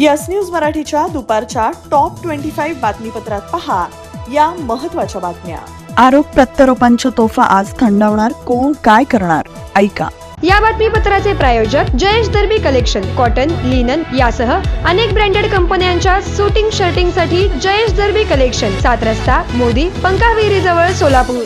Yes news मराठीच्या दुपारच्या top twenty five बातमीपत्रात पहा या महत्त्वाच्या बातम्या. आरोप प्रत्यारोपांच्या तोफा आज थंडावणार कोण काय करणार? ऐका. या बातमीपत्राचे प्रायोजक Jayesh Darbi collection cotton linen यासह अनेक ब्रँडेड कंपन्यांच्या सुटिंग शर्टिंगसाठी जयेश दर्बी कलेक्शन सात रस्ता मोदी पंकाविहिरी जवळ सोलापूर.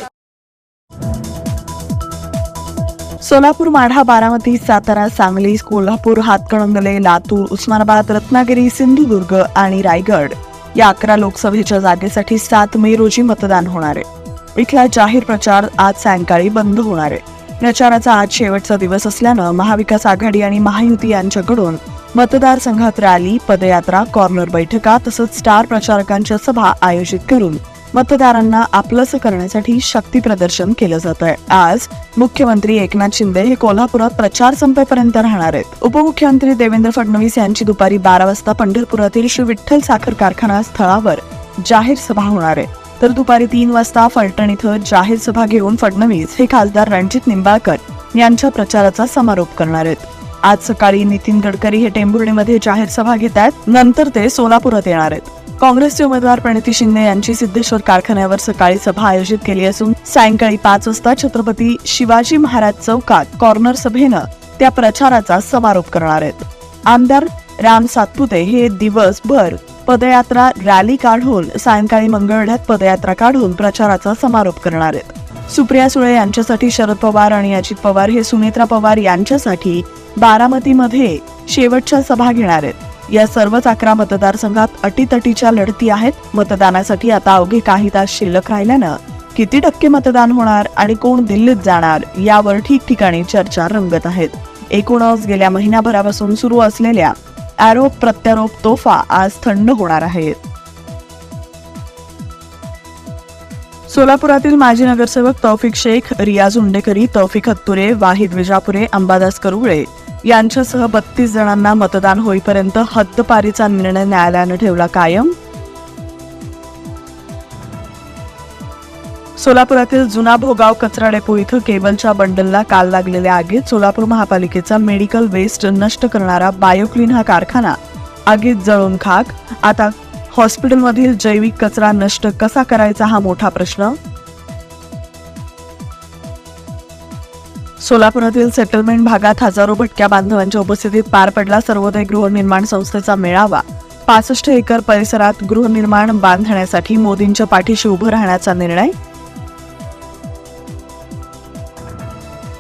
सोलापूर माढा बारामती सातारा सांगली कोल्हापूर हातकणंगले लातूर उस्मानाबाद रत्नागिरी सिंधुदुर्ग आणि रायगड या अकरा लोकसभेच्या जागेसाठी सात मे रोजी मतदान होणार आहे. इथला जाहीर प्रचार आज सायंकाळी बंद होणार आहे. प्रचाराचा आज शेवटचा दिवस असल्यानं महाविकास आघाडी आणि महायुती यांच्याकडून मतदारसंघात रॅली पदयात्रा कॉर्नर बैठका तसंच स्टार प्रचारकांच्या सभा आयोजित करून मतदारांना आपलंसं करण्यासाठी शक्ती प्रदर्शन केलं जात आहे आज मुख्यमंत्री एकनाथ शिंदे हे कोल्हापुरात प्रचार संपेपर्यंत राहणार आहेत. उपमुख्यमंत्री देवेंद्र फडणवीस यांची दुपारी बारा वाजता पंढरपुरातील श्री विठ्ठल साखर कारखाना स्थळावर जाहीर सभा होणार आहे. तर दुपारी तीन वाजता फलटण इथं जाहीर सभा घेऊन फडणवीस हे खासदार रणजित निंबाळकर यांच्या प्रचाराचा समारोप करणार आहेत. आज सकाळी नितीन गडकरी हे टेंभुर्णीमध्ये जाहीर सभा घेत आहेत नंतर ते सोलापुरात येणार आहेत. काँग्रेसचे उमेदवार प्रणिती शिंदे यांची सिद्धेश्वर कारखान्यावर सकाळी सभा आयोजित केली असून सायंकाळी पाच वाजता छत्रपती शिवाजी महाराज चौकात कॉर्नर सभेनं त्या प्रचाराचा समारोप करणार आहेत. आमदार राम सातपुते हे दिवसभर पदयात्रा रॅली काढून सायंकाळी मंगळवेढ्यात पदयात्रा काढून प्रचाराचा समारोप करणार आहेत. सुप्रिया सुळे यांच्यासाठी शरद पवार आणि अजित पवार हे सुनेत्रा पवार यांच्यासाठी बारामतीमध्ये शेवटच्या सभा घेणार आहेत. या सर्वच अकरा मतदारसंघात अटीतटीच्या लढती आहेत. मतदानासाठी आता अवघे काही तास शिल्लक राहिल्यानं किती टक्के मतदान होणार आणि कोण दिल्लीत जाणार यावर ठिकठिकाणी चर्चा रंगत आहेत. एकूणच गेल्या महिन्याभरापासून सुरू असलेल्या आरोप प्रत्यारोप तोफा आज थंड होणार आहेत सोलापुरातील माजी नगरसेवक तौफिक शेख रियाज उंडेकरी तौफिक हत्तुरे वाहिद विजापुरे अंबादास करुळे यांच्यासह बत्तीस जणांना मतदान होईपर्यंत हद्दपारीचा निर्णय न्यायालयानं ठेवला कायम. सोलापुरातील जुना भोगाव कचरा डेपो इथं केबलच्या बंडलला काल लागलेल्या आगीत सोलापूर महापालिकेचा मेडिकल वेस्ट नष्ट करणारा बायोक्लीन हा कारखाना आगीत जळून खाक. आता हॉस्पिटलमधील जैविक कचरा नष्ट कसा करायचा हा मोठा प्रश्न? सोलापुरातील सेटलमेंट भागात हजारो भटक्या बांधवांच्या उपस्थितीत पार पडला सर्वोदय गृहनिर्माण संस्थेचा मेळावा. पासष्ट एकर परिसरात गृहनिर्माण बांधण्यासाठी मोदींच्या पाठीशी उभं राहण्याचा निर्णय?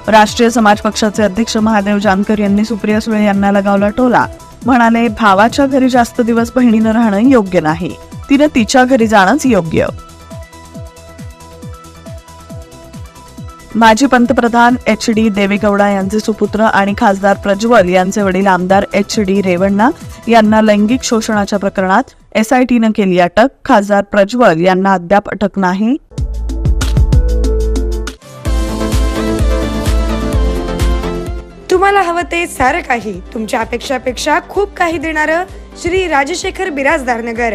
राष्ट्रीय समाज पक्षाचे अध्यक्ष महादेव जानकर यांनी सुप्रिया सुळे यांना लगावला टोला. म्हणाले भावाच्या घरी जास्त दिवस बहिणीनं राहणं योग्य नाही. तिनं तिच्या घरी जाणंच योग्य. माजी पंतप्रधान एच डी देवेगौडा यांचे सुपुत्र आणि खासदार प्रज्वल यांचे वडील आमदार एच डी रेवण्णा यांना लैंगिक शोषणाच्या प्रकरणात एसआयटीनं केली अटक. खासदार प्रज्वल यांना अद्याप अटक नाही. तुम्हाला हवं ते सारं काही. तुमच्या अपेक्षापेक्षा खूप काही देणारं श्री राजशेखर बिराजदार नगर.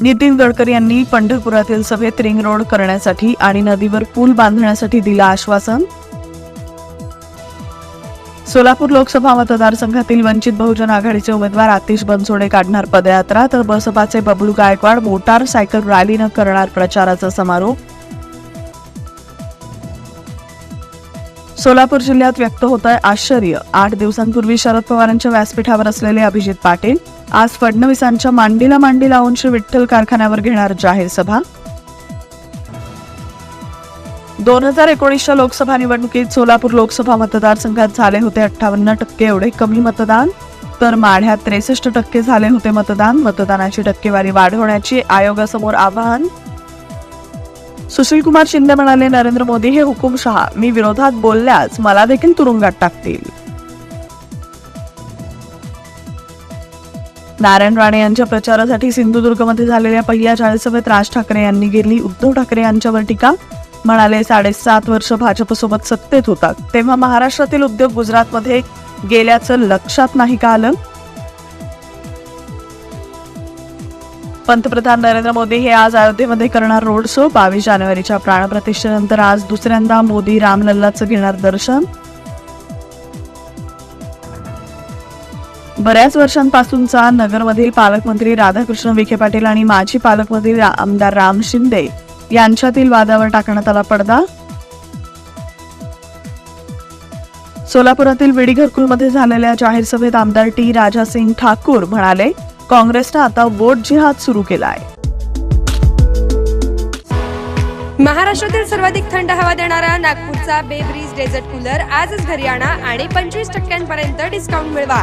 नितीन गडकरी यांनी पंढरपुरातील सभेत रिंग रोड करण्यासाठी आणि नदीवर पूल बांधण्यासाठी दिलं आश्वासन. सोलापूर लोकसभा मतदारसंघातील वंचित बहुजन आघाडीचे उमेदवार आतिश बनसोडे काढणार पदयात्रा तर बसपाचे बबलू गायकवाड मोटार सायकल रॅलीनं करणार प्रचाराचा समारोप. सोलापूर जिल्ह्यात व्यक्त होत आहे आश्चर्य. आठ दिवसांपूर्वी शरद पवारांच्या व्यासपीठावर असलेले अभिजित पाटील आज फडणवीसांच्या मांडीला मांडी लावून श्री विठ्ठल कारखान्यावर घेणार जाहीर सभा. दोन हजार एकोणीसच्या लोकसभा निवडणुकीत सोलापूर लोकसभा मतदारसंघात झाले होते अठ्ठावन्न टक्के एवढे कमी मतदान तर माढ्यात त्रेसष्ट टक्के झाले होते मतदान. मतदानाची टक्केवारी वाढवण्याची आयोगासमोर आवाहन. सुशील कुमार शिंदे म्हणाले नरेंद्र मोदी हे हुकुमशहा. मी विरोधात बोलल्यास मला देखील तुरुंगात टाकतील. नारायण राणे यांच्या प्रचारासाठी सिंधुदुर्गमध्ये झालेल्या पहिल्या जाहीर राज ठाकरे यांनी गेली उद्धव ठाकरे यांच्यावर टीका. म्हणाले साडेसात वर्ष भाजपसोबत सत्तेत होता तेव्हा महाराष्ट्रातील उद्योग गुजरातमध्ये गेल्याचं लक्षात नाही का आलं? पंतप्रधान नरेंद्र मोदी हे आज अयोध्येमध्ये करणार रोड शो. बावीस जानेवारीच्या प्राणप्रतिष्ठेनंतर आज दुसऱ्यांदा मोदी रामलल्लाचं घेणार दर्शन. बऱ्याच वर्षांपासूनचा नगरमधील पालकमंत्री राधाकृष्ण विखे पाटील आणि माजी पालकमंत्री रा- आमदार राम शिंदे यांच्यातील वादावर टाकण्यात आला पडदा. सोलापुरातील विडी घरकुलमध्ये झालेल्या जाहीर सभेत आमदार टी राजासिंग ठाकूर म्हणाले काँग्रेसनं आता वोट जिहाद सुरू आहे महाराष्ट्रातील सर्वाधिक थंड हवा देणारा नागपूरचा बेब्रीज डेझर्ट कूलर आजच घरी आणा आणि पंचवीस टक्क्यांपर्यंत डिस्काउंट मिळवा.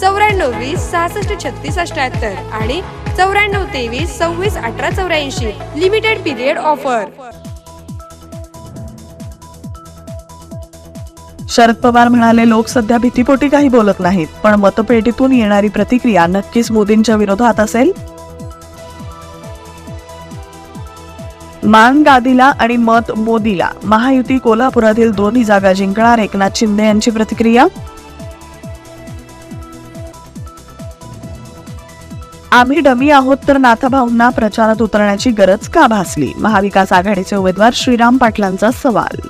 चौऱ्याण्णव वीस सहासष्ट छत्तीस अठ्याहत्तर आणि चौऱ्याण्णव तेवीस सव्वीस अठरा चौऱ्याऐंशी. Limited period offer Sharad Pawar म्हणाले लोक सध्या भीतीपोटी काही बोलत नाहीत पण मतपेटीतून येणारी प्रतिक्रिया नक्कीच मोदींच्या विरोधात असेल. मान गादीला आणि मत मोदीला महायुती कोल्हापुरातील दोन्ही जागा जिंकणार एकनाथ शिंदे यांची प्रतिक्रिया? आम्ही डमी आहोत तर नाथाभाऊंना प्रचारात उतरण्याची गरज का भासली? महाविकास आघाडीचे उमेदवार श्रीराम पाटलांचा सवाल.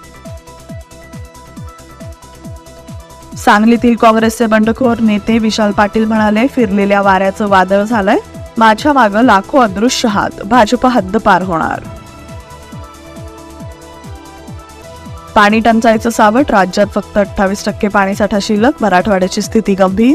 सांगलीतील काँग्रेसचे बंडखोर नेते विशाल पाटील म्हणाले फिरलेल्या वाऱ्याचं वादळ झालंय माझ्या मागं लाखो अदृश्य हात भाजप हद्दपार होणार. पाणी टंचाईचं सावट राज्यात फक्त अठ्ठावीस टक्के पाणीसाठा शिल्लक मराठवाड्याची स्थिती गंभीर.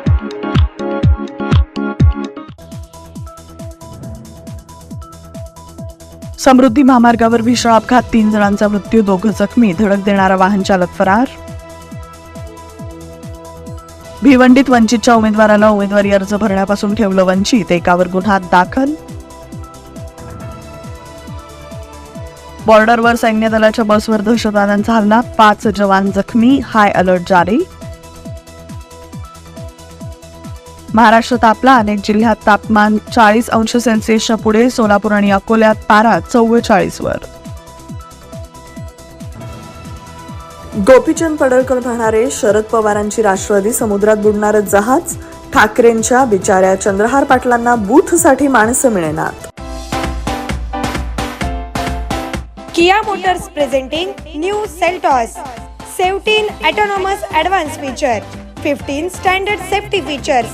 समृद्धी महामार्गावर भीषण अपघात तीन जणांचा मृत्यू दोघं जखमी धडक देणारा वाहन चालक फरार. भिवंडीत वंचितच्या उमेदवाराला उमेदवारी अर्ज भरण्यापासून ठेवलं वंचित एकावर गुन्हा दाखल. बॉर्डरवर सैन्य दलाच्या बसवर दहशतवाद्यांचा हल्ला पाच जवान जखमी हाय अलर्ट जारी. महाराष्ट्र तापला अनेक जिल्ह्यात तापमान चाळीस अंश सेल्सिअसच्या पुढे सोलापूर आणि अकोल्यात पारा चव्वेचाळीस वर गोपीचंद पडळकर म्हणारे शरद पवारांची राष्ट्रवादी समुद्रात बुडणारं जहाज ठाकरेंच्या बिचाऱ्या चंद्रहार पाटलांना बूथसाठी माणसं मिळेनात Kia Motors presenting new Seltos. 17 autonomous advanced feature, 15 standard safety features,